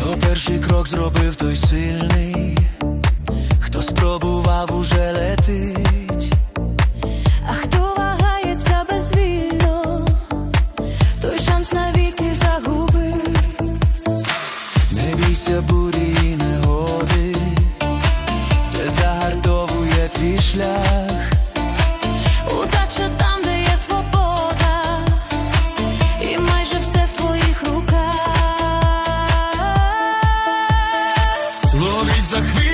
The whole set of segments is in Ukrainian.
Хто перший крок зробив, той сильний, хто спробував уже летить, а хто вагається безвільно, той шанс навіки загубив. Не бійся бурі і негоди, це загартовує твій шлях. ловить за хвилю.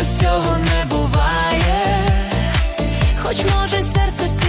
без цього не буває, хоч може серце.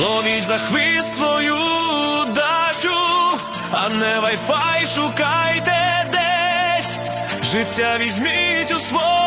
Ловіть за хвіст свою дачу, а не вайфай шукайте десь, життя візьміть у свою.